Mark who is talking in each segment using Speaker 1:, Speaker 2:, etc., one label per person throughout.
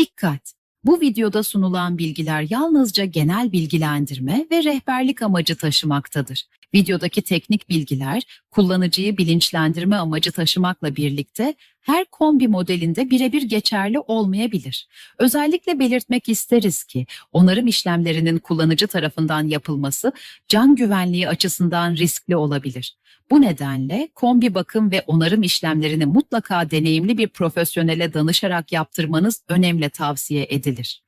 Speaker 1: Dikkat! Bu videoda sunulan bilgiler yalnızca genel bilgilendirme ve rehberlik amacı taşımaktadır. Videodaki teknik bilgiler kullanıcıyı bilinçlendirme amacı taşımakla birlikte her kombi modelinde birebir geçerli olmayabilir. Özellikle belirtmek isteriz ki onarım işlemlerinin kullanıcı tarafından yapılması can güvenliği açısından riskli olabilir. Bu nedenle kombi bakım ve onarım işlemlerini mutlaka deneyimli bir profesyonele danışarak yaptırmanız önemli tavsiye edilir.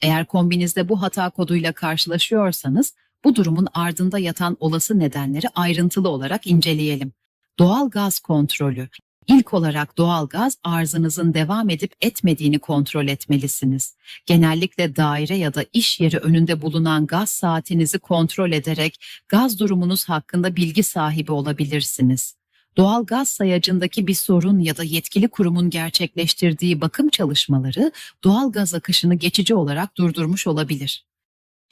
Speaker 1: Eğer kombinizde bu hata koduyla karşılaşıyorsanız bu durumun ardında yatan olası nedenleri ayrıntılı olarak inceleyelim. Doğal gaz kontrolü. İlk olarak doğal gaz arızanızın devam edip etmediğini kontrol etmelisiniz. Genellikle daire ya da iş yeri önünde bulunan gaz saatinizi kontrol ederek gaz durumunuz hakkında bilgi sahibi olabilirsiniz. Doğal gaz sayacındaki bir sorun ya da yetkili kurumun gerçekleştirdiği bakım çalışmaları doğal gaz akışını geçici olarak durdurmuş olabilir.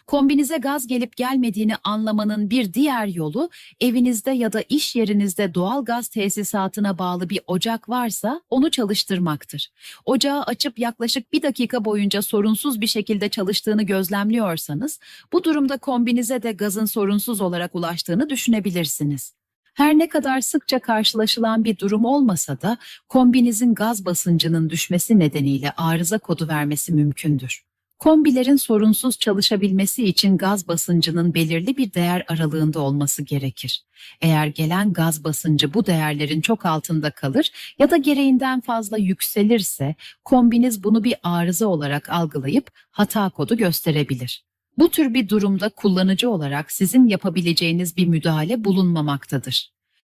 Speaker 1: Kombinize gaz gelip gelmediğini anlamanın bir diğer yolu evinizde ya da iş yerinizde doğal gaz tesisatına bağlı bir ocak varsa onu çalıştırmaktır. Ocağı açıp yaklaşık bir dakika boyunca sorunsuz bir şekilde çalıştığını gözlemliyorsanız bu durumda kombinize de gazın sorunsuz olarak ulaştığını düşünebilirsiniz. Her ne kadar sıkça karşılaşılan bir durum olmasa da kombinizin gaz basıncının düşmesi nedeniyle arıza kodu vermesi mümkündür. Kombilerin sorunsuz çalışabilmesi için gaz basıncının belirli bir değer aralığında olması gerekir. Eğer gelen gaz basıncı bu değerlerin çok altında kalır ya da gereğinden fazla yükselirse kombiniz bunu bir arıza olarak algılayıp hata kodu gösterebilir. Bu tür bir durumda kullanıcı olarak sizin yapabileceğiniz bir müdahale bulunmamaktadır.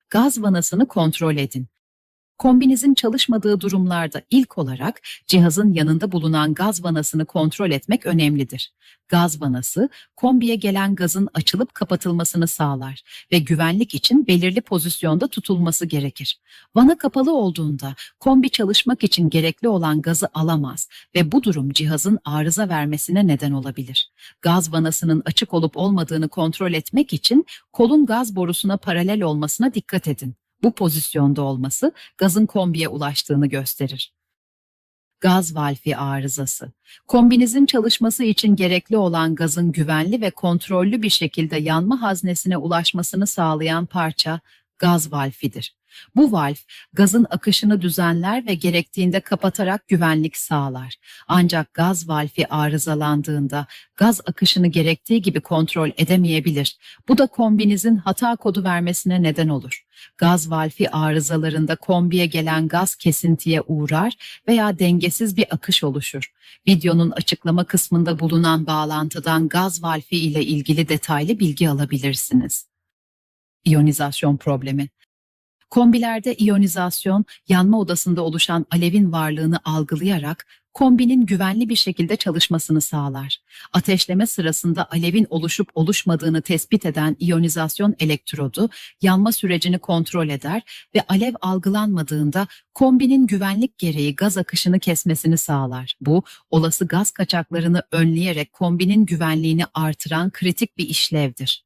Speaker 1: Gaz vanasını kontrol edin. Kombinizin çalışmadığı durumlarda ilk olarak cihazın yanında bulunan gaz vanasını kontrol etmek önemlidir. Gaz vanası kombiye gelen gazın açılıp kapatılmasını sağlar ve güvenlik için belirli pozisyonda tutulması gerekir. Vana kapalı olduğunda kombi çalışmak için gerekli olan gazı alamaz ve bu durum cihazın arıza vermesine neden olabilir. Gaz vanasının açık olup olmadığını kontrol etmek için kolun gaz borusuna paralel olmasına dikkat edin. Bu pozisyonda olması gazın kombiye ulaştığını gösterir. Gaz valfi arızası. Kombinizin çalışması için gerekli olan gazın güvenli ve kontrollü bir şekilde yanma haznesine ulaşmasını sağlayan parça gaz valfidir. Bu valf gazın akışını düzenler ve gerektiğinde kapatarak güvenlik sağlar. Ancak gaz valfi arızalandığında gaz akışını gerektiği gibi kontrol edemeyebilir. Bu da kombinizin hata kodu vermesine neden olur. Gaz valfi arızalarında kombiye gelen gaz kesintiye uğrar veya dengesiz bir akış oluşur. Videonun açıklama kısmında bulunan bağlantıdan gaz valfi ile ilgili detaylı bilgi alabilirsiniz. İyonizasyon problemi Kombilerde iyonizasyon, yanma odasında oluşan alevin varlığını algılayarak kombinin güvenli bir şekilde çalışmasını sağlar. Ateşleme sırasında alevin oluşup oluşmadığını tespit eden iyonizasyon elektrodu yanma sürecini kontrol eder ve alev algılanmadığında kombinin güvenlik gereği gaz akışını kesmesini sağlar. Bu olası gaz kaçaklarını önleyerek kombinin güvenliğini artıran kritik bir işlevdir.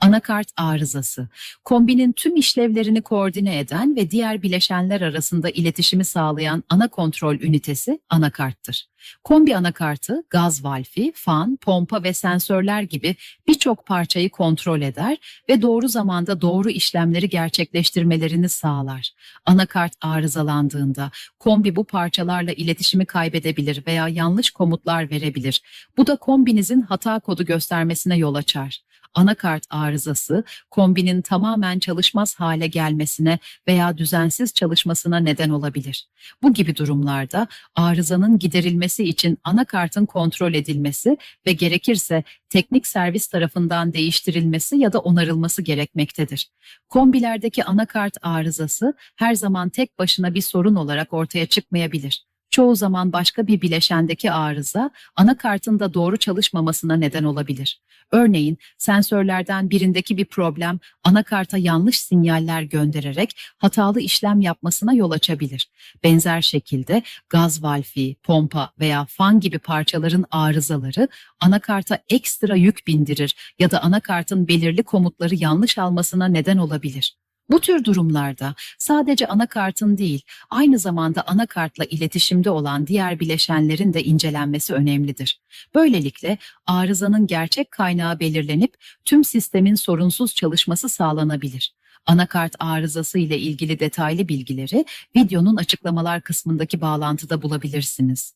Speaker 1: Anakart arızası, kombinin tüm işlevlerini koordine eden ve diğer bileşenler arasında iletişimi sağlayan ana kontrol ünitesi anakarttır. Kombi anakartı gaz valfi, fan, pompa ve sensörler gibi birçok parçayı kontrol eder ve doğru zamanda doğru işlemleri gerçekleştirmelerini sağlar. Anakart arızalandığında kombi bu parçalarla iletişimi kaybedebilir veya yanlış komutlar verebilir. Bu da kombinizin hata kodu göstermesine yol açar anakart arızası kombinin tamamen çalışmaz hale gelmesine veya düzensiz çalışmasına neden olabilir. Bu gibi durumlarda arızanın giderilmesi için anakartın kontrol edilmesi ve gerekirse teknik servis tarafından değiştirilmesi ya da onarılması gerekmektedir. Kombilerdeki anakart arızası her zaman tek başına bir sorun olarak ortaya çıkmayabilir çoğu zaman başka bir bileşendeki arıza anakartın da doğru çalışmamasına neden olabilir. Örneğin sensörlerden birindeki bir problem anakarta yanlış sinyaller göndererek hatalı işlem yapmasına yol açabilir. Benzer şekilde gaz valfi, pompa veya fan gibi parçaların arızaları anakarta ekstra yük bindirir ya da anakartın belirli komutları yanlış almasına neden olabilir. Bu tür durumlarda sadece anakartın değil, aynı zamanda anakartla iletişimde olan diğer bileşenlerin de incelenmesi önemlidir. Böylelikle arızanın gerçek kaynağı belirlenip tüm sistemin sorunsuz çalışması sağlanabilir. Anakart arızası ile ilgili detaylı bilgileri videonun açıklamalar kısmındaki bağlantıda bulabilirsiniz.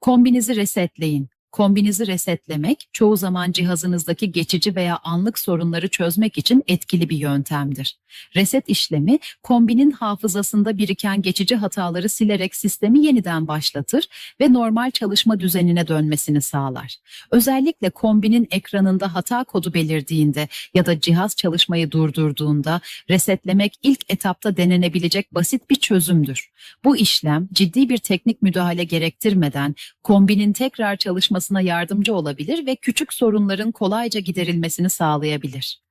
Speaker 1: Kombinizi resetleyin. Kombinizi resetlemek çoğu zaman cihazınızdaki geçici veya anlık sorunları çözmek için etkili bir yöntemdir. Reset işlemi kombinin hafızasında biriken geçici hataları silerek sistemi yeniden başlatır ve normal çalışma düzenine dönmesini sağlar. Özellikle kombinin ekranında hata kodu belirdiğinde ya da cihaz çalışmayı durdurduğunda resetlemek ilk etapta denenebilecek basit bir çözümdür. Bu işlem ciddi bir teknik müdahale gerektirmeden kombinin tekrar çalışmasına yardımcı olabilir ve küçük sorunların kolayca giderilmesini sağlayabilir.